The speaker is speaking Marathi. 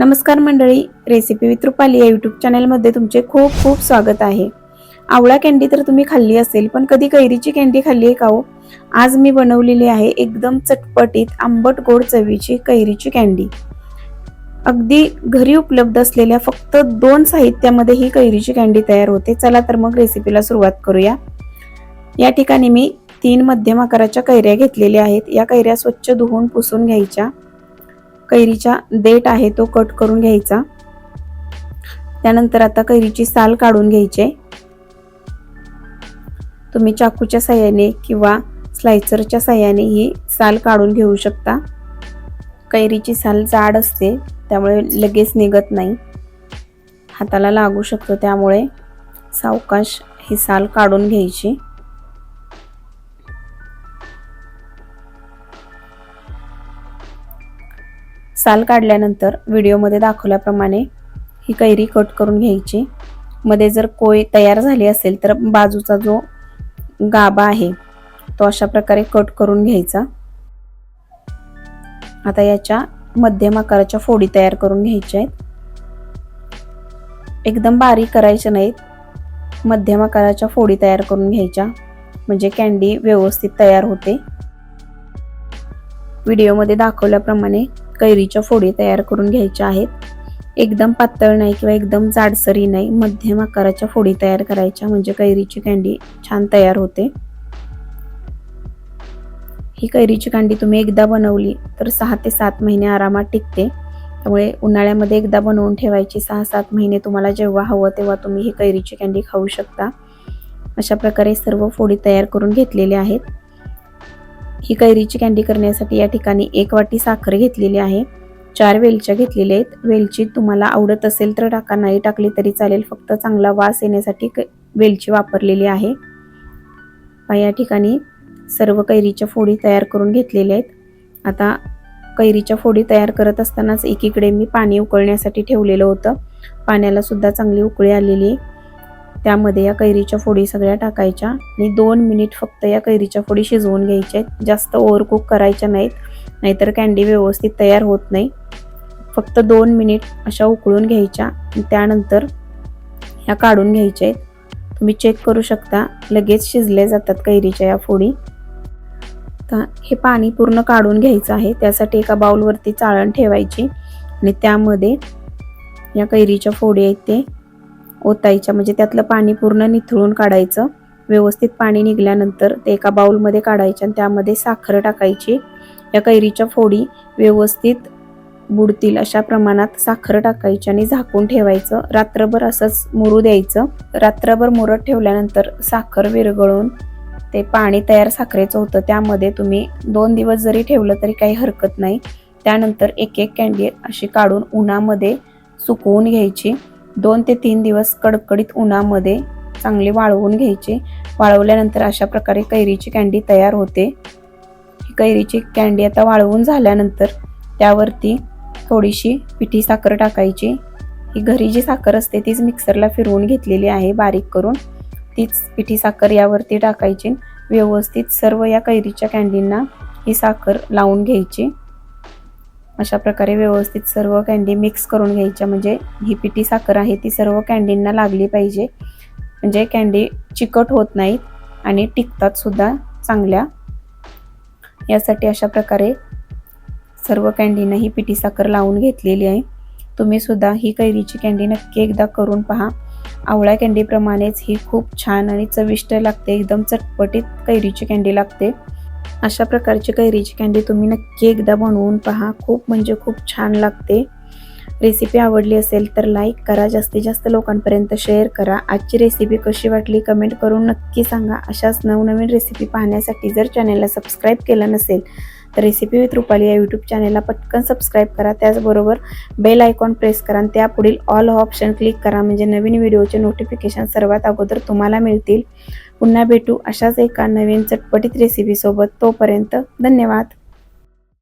नमस्कार मंडळी रेसिपी विथ रुपाली या यूट्यूब चॅनलमध्ये तुमचे खूप खूप स्वागत आहे. आवळा कॅन्डी तर तुम्ही खाल्ली असेल पण कधी कैरीची कॅन्डी खाल्ली आहे का हो? आज मी बनवलेली आहे एकदम चटपटीत आंबट गोड चवीची कैरीची कॅन्डी अगदी घरी उपलब्ध असलेल्या फक्त दोन साहित्यामध्ये ही कैरीची कॅन्डी तयार होते. चला तर मग रेसिपीला सुरुवात करूया. या ठिकाणी मी तीन मध्यम आकाराच्या कैऱ्या घेतलेल्या आहेत. या कैऱ्या स्वच्छ धुवून पुसून घ्यायच्या. कैरीचा देठ आहे तो कट करून घ्यायचा. त्यानंतर आता कैरीची साल काढून घ्यायची. तुम्ही चाकूच्या साह्याने किंवा स्लायसरच्या साह्याने ही साल काढून घेऊ शकता. कैरीची साल जाड असते त्यामुळे लगेच निघत नाही. हाताला लागू शकतो त्यामुळे सावकाश ही साल काढून घ्यायची. साल काढल्यानंतर व्हिडिओमध्ये दाखवल्याप्रमाणे ही कैरी कट करून घ्यायची. मध्ये जर कोय तयार झाली असेल तर बाजूचा जो गाबा आहे तो अशा प्रकारे कट करून घ्यायचा. आता याच्या मध्यम आकाराच्या फोडी तयार करून घ्यायच्या आहेत. एकदम बारीक करायच्या नाहीत. मध्यम आकाराच्या फोडी तयार करून घ्यायच्या म्हणजे कॅन्डी व्यवस्थित तयार होते. व्हिडिओमध्ये दाखवल्याप्रमाणे कैरीच्या फोडी तयार करून घ्यायच्या आहेत. एकदम पातळ नाही किंवा एकदम जाडसरी नाही मध्यम आकाराच्या फोडी तयार करायच्या म्हणजे कैरीची कँडी छान तयार होते. ही कैरीची कांडी तुम्ही एकदा बनवली तर सहा ते सात महिने आरामात टिकते. त्यामुळे उन्हाळ्यामध्ये एकदा बनवून ठेवायची सहा सात महिने तुम्हाला जेव्हा हवं तेव्हा तुम्ही ही कैरीची कँडी खाऊ शकता. अशा प्रकारे सर्व फोडी तयार करून घेतलेल्या आहेत. ही कैरीची कँडी करण्यासाठी या ठिकाणी एक वाटी साखर घेतलेली आहे. चार वेलच्या घेतलेल्या आहेत. वेलची तुम्हाला आवडत असेल तर टाका नाही टाकली तरी चालेल. फक्त चांगला वास येण्यासाठी वेलची वापरलेली आहे. या ठिकाणी सर्व कैरीच्या फोडी तयार करून घेतलेल्या आहेत. आता कैरीच्या फोडी तयार करत असतानाच एकीकडे मी पाणी उकळण्यासाठी ठेवलेलं होतं. पाण्याला सुद्धा चांगली उकळी आलेली आहे. त्यामध्ये या कैरीच्या फोडी सगळ्या टाकायच्या आणि दोन मिनिट फक्त या कैरीच्या फोडी शिजवून घ्यायच्या आहेत. जास्त ओव्हरकुक करायच्या नाहीत नाहीतर कँडी व्यवस्थित तयार होत नाही. फक्त दोन मिनिट अशा उकळून घ्यायच्या त्यानंतर ह्या काढून घ्यायच्या आहेत. तुम्ही चेक करू शकता लगेच शिजले जातात कैरीच्या या फोडी. तर हे पाणी पूर्ण काढून घ्यायचं आहे त्यासाठी एका बाउलवरती चाळण ठेवायची आणि त्यामध्ये या कैरीच्या फोडी आहेत ते ओतायच्या म्हणजे त्यातलं पाणी पूर्ण निथळून काढायचं. व्यवस्थित पाणी निघाल्यानंतर ते एका बाउलमध्ये काढायचे आणि त्यामध्ये साखर टाकायची. या कैरीच्या फोडी व्यवस्थित बुडतील अशा प्रमाणात साखर टाकायची आणि झाकून ठेवायचं. रात्रभर असंच मुरू द्यायचं. रात्रभर मुरत ठेवल्यानंतर साखर विरघळून ते पाणी तयार साखरेचं होतं. त्यामध्ये तुम्ही दोन दिवस जरी ठेवलं तरी काही हरकत नाही. त्यानंतर एक एक कँडी अशी काढून उन्हामध्ये सुकवून घ्यायची. दोन ते तीन दिवस कडकडीत उन्हामध्ये चांगले वाळवून घ्यायची. वाळवल्यानंतर अशा प्रकारे कैरीची कँडी तयार होते. ही कैरीची कँडी आता वाळवून झाल्यानंतर त्यावरती थोडीशी पिठी साखर टाकायची. ही घरी जी साखर असते तीच मिक्सरला फिरवून घेतलेली आहे बारीक करून. तीच पिठी साखर यावरती टाकायची. व्यवस्थित सर्व या कैरीच्या कँडींना ही साखर लावून घ्यायची. अशा प्रकारे व्यवस्थित सर्व कँडी मिक्स करून घ्यायच्या. म्हणजे ही पिठी साखर आहे ती सर्व कँडींना लागली पाहिजे. म्हणजे कँडी चिकट होत नाहीत आणि टिकतात सुद्धा चांगल्या. यासाठी अशा प्रकारे सर्व कॅन्डींना ही पिठी साखर लावून घेतलेली आहे. तुम्ही सुद्धा ही कैरीची कँडी नक्की एकदा करून पहा. आवळ्या कँडीप्रमाणेच ही खूप छान आणि चविष्ट लागते. एकदम चटपटीत कैरीची कँडी लागते. अशा प्रकारची कैरीची कँडी तुम्ही नक्की एकदा बनवून पहा. खूप म्हणजे खूप छान लागते. रेसिपी आवडली असेल तर लाईक करा. जास्तीत जास्त लोकांपर्यंत शेअर करा. आजची रेसिपी कशी वाटली कमेंट करून नक्की सांगा. अशाच नवनवीन रेसिपी पाहण्यासाठी जर चॅनलला सबस्क्राईब केलं नसेल तर रेसिपी विथ रुपाली या यूट्यूब चॅनलला पटकन सबस्क्राईब करा. त्याचबरोबर बेल आयकॉन प्रेस करा आणि त्यापुढील ऑल ऑप्शन क्लिक करा. म्हणजे नवीन व्हिडिओचे नोटिफिकेशन सर्वात अगोदर तुम्हाला मिळतील. पुन्हा भेटू अशाच एका नवीन चटपटीत रेसिपीसोबत तोपर्यंत धन्यवाद.